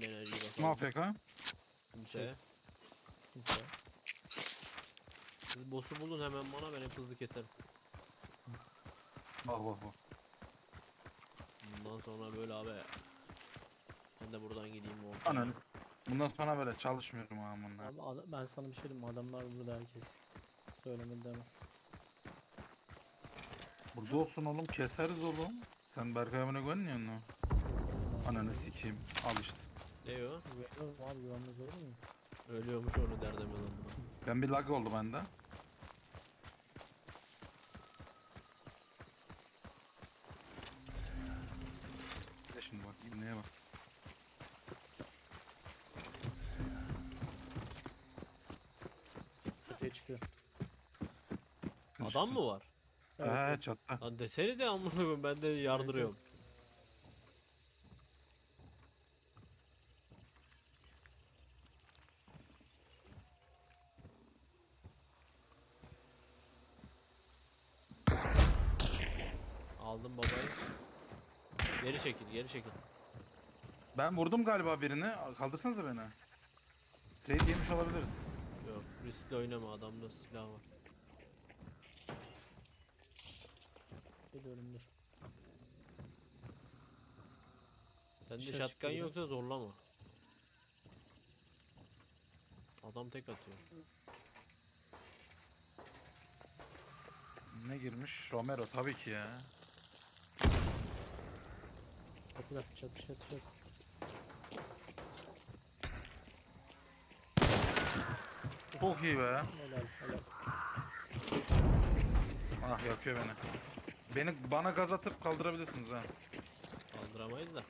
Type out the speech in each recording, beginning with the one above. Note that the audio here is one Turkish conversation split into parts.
Hemen enerji basalım. Kim AFK? Kimse. Kimse. Siz boss'u bulun hemen bana ben hep hızlı keserim. Bak bak bak. Bundan sonra böyle abi. Ben de buradan gideyim o. Ananı. Bundan sonra böyle çalışmıyorum aman. Abi ada- ben sana bir şey diyeyim mi? Adamlar burada herkes. Söylemedi deme. Burada olsun oğlum keseriz oğlum. Sen Berkay abone görmüyor musun? Ananı sikeyim. Al işte. Ne o? Güveniyorum abi güvenmez olur mu? Ölüyormuş onu derdem lan buna. Ben bir lag oldu bende. Bir de şimdi bak ibneye bak. Öteye çıkıyor. Adam mı var? Evet, He çatta. Lan desenize amına koyayım ben de yardırıyorum. Aldım babayı. Geri çekil, geri çekil. Ben vurdum galiba birini. Kaldırsanıza beni. Trade yemiş olabiliriz. Yok, riskli oynama adamda silah var. Geliyorum dur. Sende Dışarı çıkabilirim. yoksa zorlama. Adam tek atıyor. Ne girmiş? Romero tabii ki ya. Kapıda çatı çatı çatı. Çok iyi be. Helal helal. Ah yakıyor beni. Beni bana gaz atıp kaldırabilirsiniz ha. Kaldıramayız da.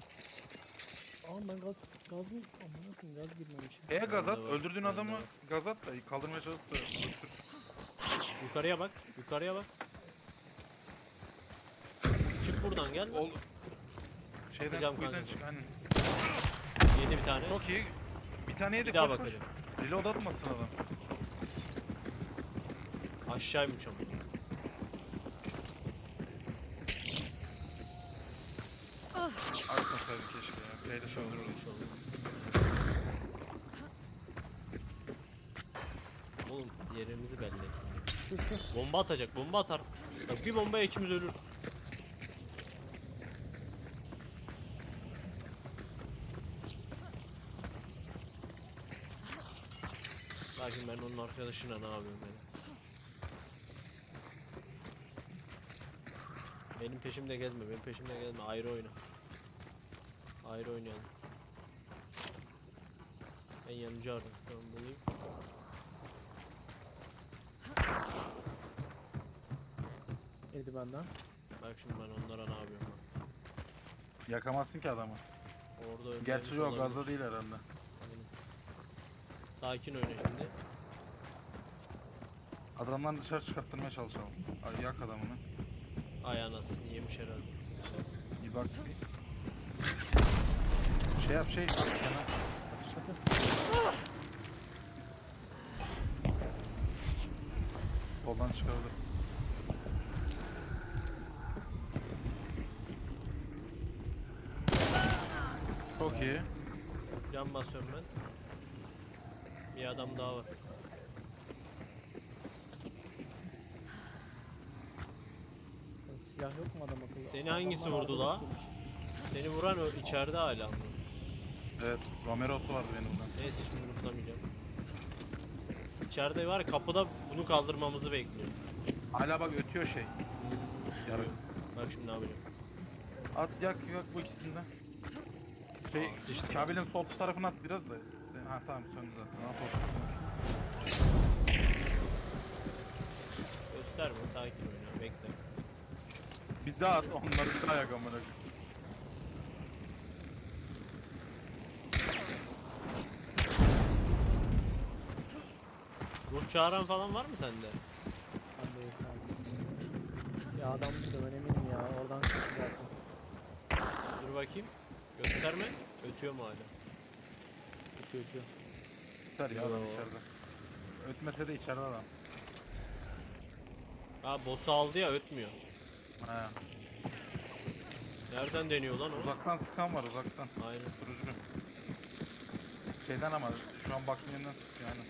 Aa ben gaz gazın aman koyayım gaz girmemiş. Şeye gaz at, öldürdüğün bende adamı var. gaz at da kaldırmaya çalış da. Yukarıya bak, yukarıya bak. Çık buradan gel. Ol. Şeyden Atacağım kuyudan kanka. çık hani. Yedi bir tane. Çok iyi. Bir tane yedi bir daha koş, koş. bakacağım. Reload atmasın adam. Aşağıymış ama. Atmasaydı keşke ya. Şey olur. Oğlum yerimizi belli ettin. Bomba atacak, bomba atar. Bak bir bombaya ikimiz ölürüz. Arkadaşına ne yapıyorum yani? Benim peşimde gezme, benim peşimde gezme. Ayrı oyna. Ayrı oynayalım. Ben yanıcı arıyorum. Şu an bulayım. Yedi benden. Bak şimdi ben onlara ne yapıyorum bak. Yakamazsın ki adamı. Orada Gerçi yok olabilir. gazda değil herhalde. Aynen. Sakin oyna şimdi. Adamdan dışarı çıkarttırmaya çalışalım. Ay, yak adamını. Ay anasını yemiş herhalde. Bir bak. Şey yap şey. Çatı. Koldan çıkarılır. Çok iyi. Can basıyorum ben. Bir adam daha var. Lan Silah yok mu adam akıllı? Seni hangisi Adamlar vurdu la? Seni vuran o içeride hala. Evet. Romero'su vardı benim buradan. Neyse şimdi unutamayacağım. İçeride var ya, kapıda bunu kaldırmamızı bekliyor. Hala bak ötüyor şey. Yarı. Bak şimdi ne yapacağım. At yak yak bu ikisinden. Şey, Aa, sıçtı. Kabil'in sol tarafına at biraz da. Ha tamam söndü zaten. At ortasına. Gösterme sakin oyna daha at onları bir daha yak amına koyayım. Ruh çağıran falan var mı sende? Ben de yok abi. Ya adam burada ben eminim ya. Oradan çıktı zaten. Dur bakayım. Gösterme. Ötüyor mu hala? Ötüyor ötüyor. Yeter ya adam Yo. içeride. Ötmese de içeride adam. Ha boss'u aldı ya ötmüyor. Ha. Nereden deniyor lan o? Uzaktan sıkan var uzaktan. Aynen. Durucu. Şeyden ama şu an baktığım yerden sıkıyor yani.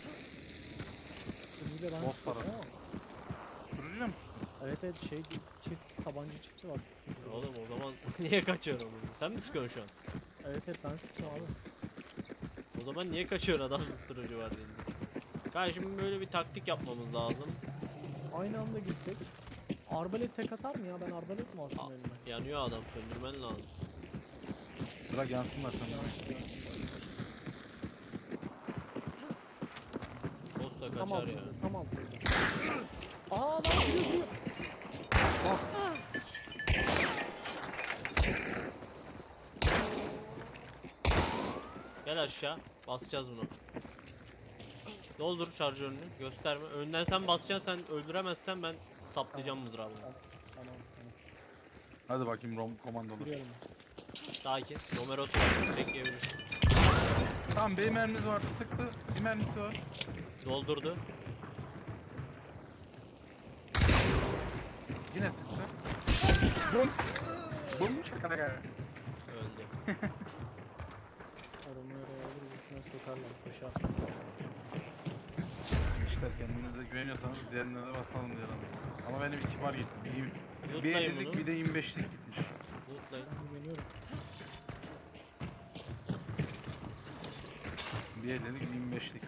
Sürücüyle ben Boss ama. Sürücüyle mi sıktın? Evet evet şey çift tabanca çifti var. Oğlum o zaman niye kaçıyorsun oğlum? Sen mi sıkıyorsun şu an? Evet evet ben sıkıyorum abi. O zaman niye kaçıyorsun adam tutturucu var deyince? Kanka şimdi böyle bir taktik yapmamız lazım. Aynı anda girsek. Arbalet tek atar mı ya? Ben arbalet mi alsam elime? Yanıyor adam söndürmen lazım. Bırak yansınlar sana. Boss da Tam kaçar ya. altımızda, tam altımızda. Aa lan giriyor. Bas. Gel aşağı. Basacağız bunu. Doldur şarjörünü. Gösterme. Önden sen basacaksın. Sen öldüremezsen ben saplayacağım mızrağımı. Tamam tamam. Hadi bakayım Rom komandolar. Giriyorum. Sakin. Romero's var. Bekleyebilirsin. Tamam bir mermimiz vardı sıktı. Bir mermisi var. Doldurdu. Yine sıktı. Bum. Bum çakana gel. Öldü. Arımı oraya alır götüne sokarlar. Koşar. İşte kendinize güveniyorsanız diğerine de basalım diyelim. Ama benim iki bar gitti. Bir, bir Lootlayın 50'lik bunu. bir de 25'lik gitmiş. Lootlayın. Güveniyorum. Bir 50'lik bir 25'lik.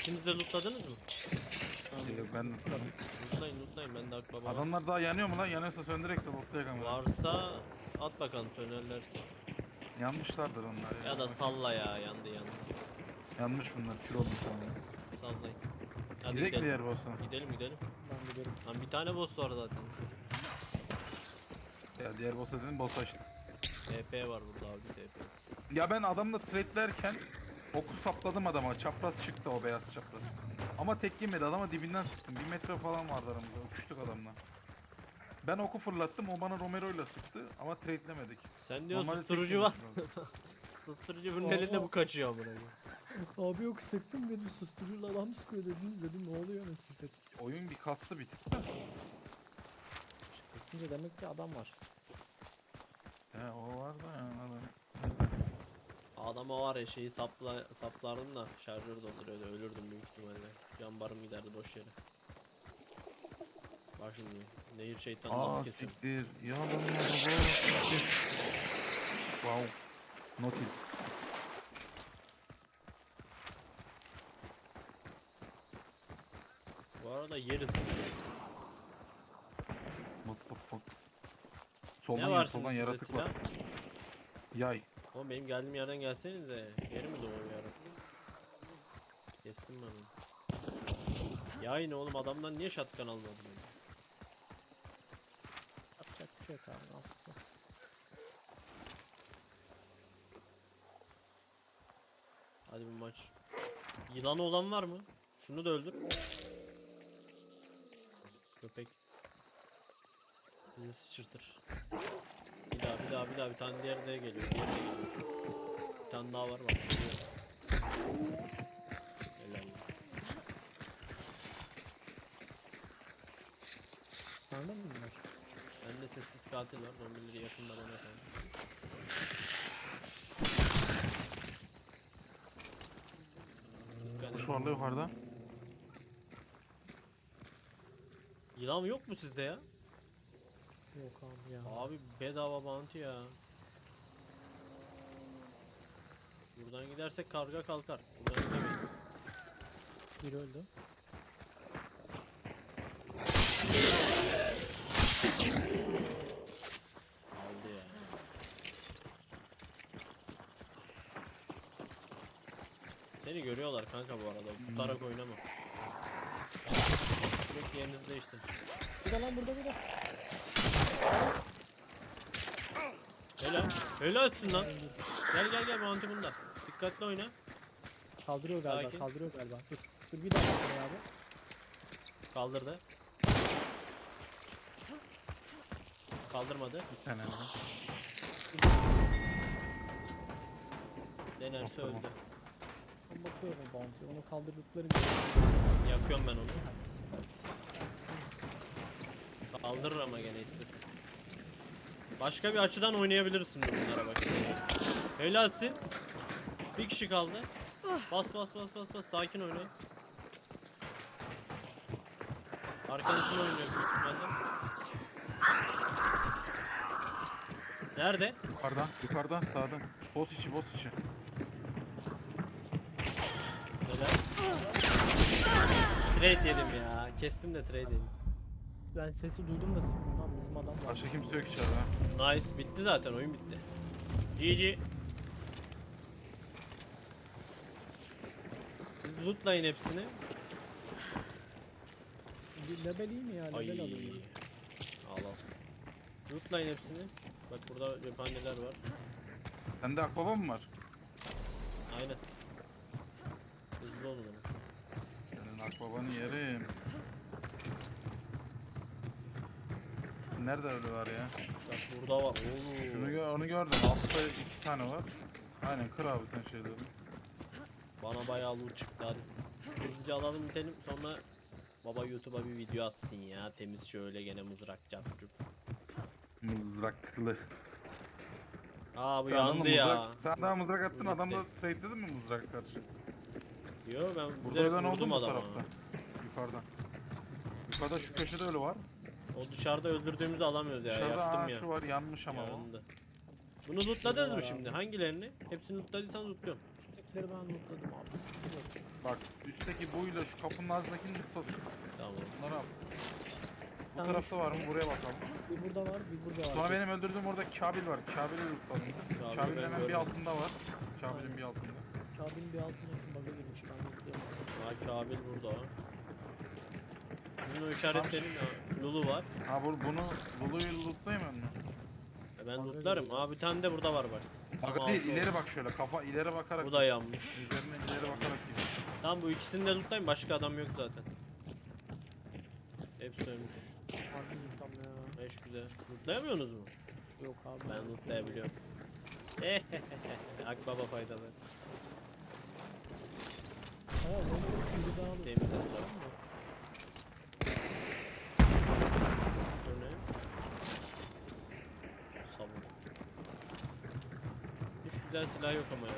İkiniz de lootladınız mı? Yok ben Lootlayın lootlayın. Ben de akbaba var. Adamlar daha yanıyor mu lan? Yanıyorsa söndürek de botlayak ama. Varsa at bakalım sönerlerse. Yanmışlardır onlar ya. Da salla ya yandı yandı. Yanmış bunlar. Kür olmuş onlar. Sallayın. Hadi Direkt gidelim. diğer boss'a. Gidelim gidelim. Ben giderim. Lan bir tane boss var zaten. Ya diğer boss'a dedim boss'a işte. TP var burada abi TP'si. Ya ben adamla trade'lerken oku sapladım adama. Çapraz çıktı o beyaz çapraz. Ama tek yemedi adama dibinden sıktım. Bir metre falan vardı aramızda. Öpüştük adamla. Ben oku fırlattım. O bana Romero'yla sıktı ama trade'lemedik. Sen diyor Normalde susturucu var. yemesi lazım. Susturucu bunun elinde bu kaçıyor koyayım. Abi yok sıktım dedim susturucuyla adam sıkıyor dediniz dedim ne oluyor nasıl set. Oyun bir kastı bir tık da. Kesince demek ki adam var. He o var da yani adam. Adama var ya şeyi sapla, saplardım da şarjör dolduruyordu ölürdüm büyük ihtimalle. Can barım giderdi boş yere. Bak şimdi nehir şeytanı Aa nasıl kesiyor. siktir. Yalanlar bu siktir. Wow. Notil. Bu arada yeriz. What the fuck. Ne Soldan, var soldan sizde yaratık silah? var. Yay. Oğlum benim geldiğim yerden gelsenize. Yeri mi doğuyor yaratık? Kestim ben onu. Ya yine oğlum adamdan niye shotgun almadın? ya? Yapacak bir şey yok abi. yapacak? Hadi bir maç. Yılanı olan var mı? Şunu da öldür. Köpek. Bizi sıçırtır. Bir daha bir daha bir daha bir tane diğer de geliyor. Diğer de geliyor. Bir tane daha var bak. Helal. Sende mi bunlar? Bende sessiz katil var. Zombileri yakında bana sen. Edin. varlığı yukarıda. Yılan yok mu sizde ya? Yok abi ya. Abi bedava bounty ya. Buradan gidersek karga kalkar. Buradan gidemeyiz. Biri öldü. Aldı ya. Seni görüyorlar kanka bu arada. Tutarak oynama. Sürekli yerinizi değiştin. Bir de lan burada bir de. Helal. Helalsin lan. Gel gel gel bounty bunda. Dikkatli oyna. Kaldırıyor galiba Sakin. kaldırıyor galiba. Dur. Dur bir daha bakayım abi. Kaldırdı. Kaldırmadı. Bir sene daha. Denerse Tamam. öldü. Ben bakıyorum bounty. Onu kaldırdıkları bir Yapıyorum ben onu. Kaldırır ama gene istesin. Başka bir açıdan oynayabilirsin bunlara bak. Helalsin. Bir kişi kaldı. Bas bas bas bas bas sakin oynayın. Arkadaşın oynuyor ihtimalle. Nerede? Yukarıdan, yukarıdan, sağdan. Boss içi, boss içi. Neler? Trade yedim ya. Kestim de trade yedim. Ben sesi duydum da sıktım lan bizim adam var. Başka kimse yok içeride. ha. Nice. Bitti zaten. Oyun bitti. GG. Siz lootlayın hepsini. Bir Lebel iyi mi ya? Ay. Lebel alayım. Al al. Lootlayın hepsini. Bak burada cephaneler var. Sende akbaba mı var? Aynen. Hızlı olun ama. Senin akbabanı yerim. Nerede öyle var ya? Bak burada var. Oo. Şunu gör, onu gördüm. Altta iki tane var. Aynen kır abi sen şeyleri. Bana bayağı loot çıktı hadi. Hızlıca alalım bitelim sonra baba YouTube'a bir video atsın ya. Temiz şöyle gene mızrak çarpıcık. Mızraklı. Aa bu Sen adamla yandı ya. mızrak- sen daha mızrak attın Mızrak adamla değil. trade'ledin mi mızrak karşı? Yo ben Burada direkt ölen oldu vurdum mu bu adama. tarafta? Yukarıdan. Yukarıda şu köşede ölü var. O dışarıda öldürdüğümüzü alamıyoruz ya. Dışarıda Yaktım aa, ya. şu var yanmış ama o. Yandı. Bunu lootladınız mı şimdi? Hangilerini? Hepsini lootladıysan lootluyorum. Üsttekileri ben lootladım abi. Bak üstteki buyla şu kapının ağzındakini tutladık. Tamam. Bunları al. Bu Yalnız tarafta var mı? Buraya bakalım. Bir burada var, bir burada var. Sonra benim öldürdüğüm orada Kabil var. Kabil'i lootladım. Kabil'i Kabil'in hemen bir görmedim. altında var. Kabil'in bir altında. Kabil'in bir altına bug'a girmiş. Ben lootlayamadım. Ha Kabil burada. Sizin o işaretlerin ya. Lulu var. Ha bu, bunu Lulu'yu lootlayamıyor musun? E ben Abi lootlarım. Aa bir tane de burada var bak. Bak Tamam, altı ileri bak şöyle kafa ileri bakarak. Bu da yanmış. Üzerine ileri bakarak gidiyor. Tamam bu ikisini de lootlayın. Başka adam yok zaten. Hepsi ölmüş. Harbi tam ya. Güzel. Lootlayamıyorsunuz mu? Yok abi. Ben lootlayabiliyorum. Akbaba faydalı. Aa böyle bir daha Temiz lootladım. etraf. Bu ne? Sabun. Güzel silah yok ama ya.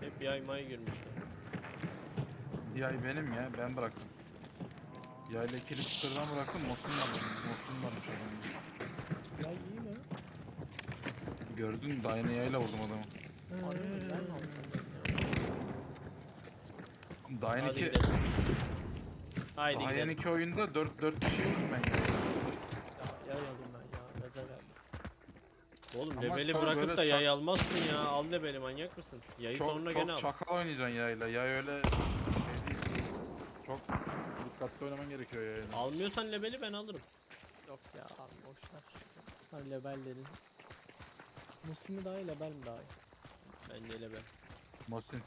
Hep yaymayı girmişler. Yay benim ya ben bıraktım. Yayla ikili tutardan bıraktım Mosin varmış. Mosin varmış adamın. Ya iyi mi? Gördün mü? Daha yeni yayla vurdum adamı. Mi? Ben mi alsam? Daha yeni Hadi iki, gidelim. Haydi daha gidelim. yeni iki oyunda 4 4 kişi vurdum ben yayla. Ya yay alayım ben ya. Oğlum Ama lebeli çok bırakıp böyle da yay çak- almazsın ya. Al lebeli manyak mısın? Yayı Çok, sonra çok gene al. çakal oynayacaksın yayla. Yay öyle şey değil. Çok dikkatli oynaman gerekiyor yayla. Almıyorsan lebeli ben alırım. Yok ya abi boşver. Sen lebellerin. Muslim daha iyi lebel mi daha iyi? Bence lebel. Mosin.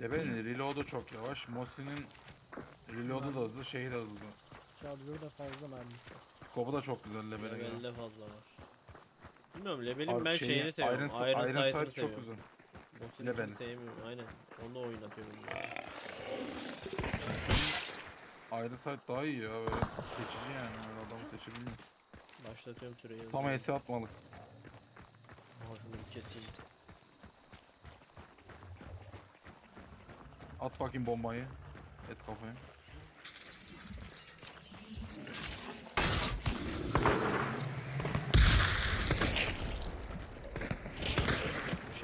Leben'in reload'u çok yavaş. Mosin'in reload'u da hızlı, şeyi de hızlı. Şarjörü de fazla mermisi var. Skopu da çok güzel Leben'in. ya. Lebelde fazla var. Bilmiyorum lebelin Abi ben şeyi- şeyini seviyorum. Iron, Iron, Iron Sight'ını Sight çok seviyorum. güzel. Boss'unkini Lebeni. sevmiyorum aynen. Onu oynatıyorum. Iron Sight daha iyi ya böyle seçici yani öyle adamı seçebilmiyor. Başlatıyorum süreyi. Tam ES atmalık. Şunu bir keseyim. At bakayım bombayı. Et kafaya.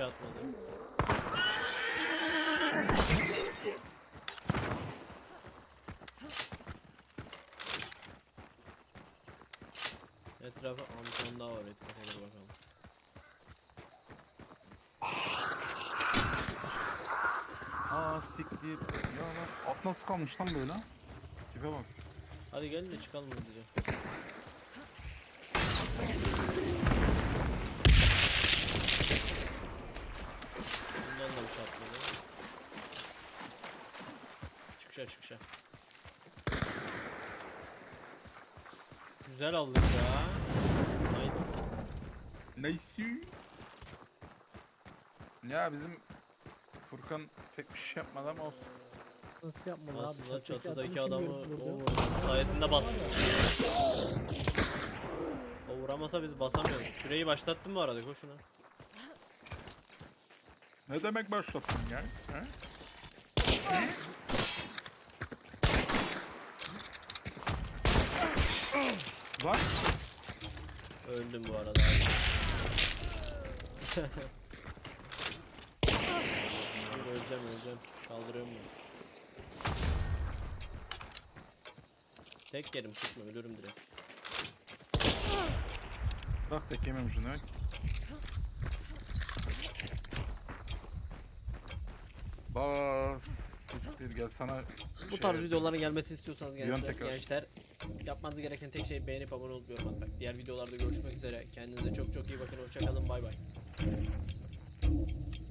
Şey atmadım. Etrafa tane daha var etrafa dur bakalım. Aa siktir. Ya lan at nasıl kalmış lan böyle? Tipe bak. Hadi gelin de çıkalım hızlıca. Bundan da bir şey atmadı. Çıkışa çıkışa. Güzel aldık ya. Nice. Nice. Ya bizim Furkan pek bir şey yapmadı ama olsun. Nasıl yapmalı abi? Aslında Çatıdaki çatıdaki adamı adamı o sayesinde bastık. O vuramasa biz basamıyoruz. Süreyi başlattım bu arada koşuna. Ne demek başlattın ya? He? Lan Öldüm bu arada. Dur öleceğim öleceğim. Kaldırıyorum ben. Tek yerim sıkma ölürüm direkt. bak tek yemem şunu. Bas. Siktir gel sana Bu şey- tarz videoların gelmesini istiyorsanız gençler, tekrar. gençler yapmanız gereken tek şey beğenip abone olup yorum atmak. Diğer videolarda görüşmek üzere. Kendinize çok çok iyi bakın. Hoşçakalın. Bay bay.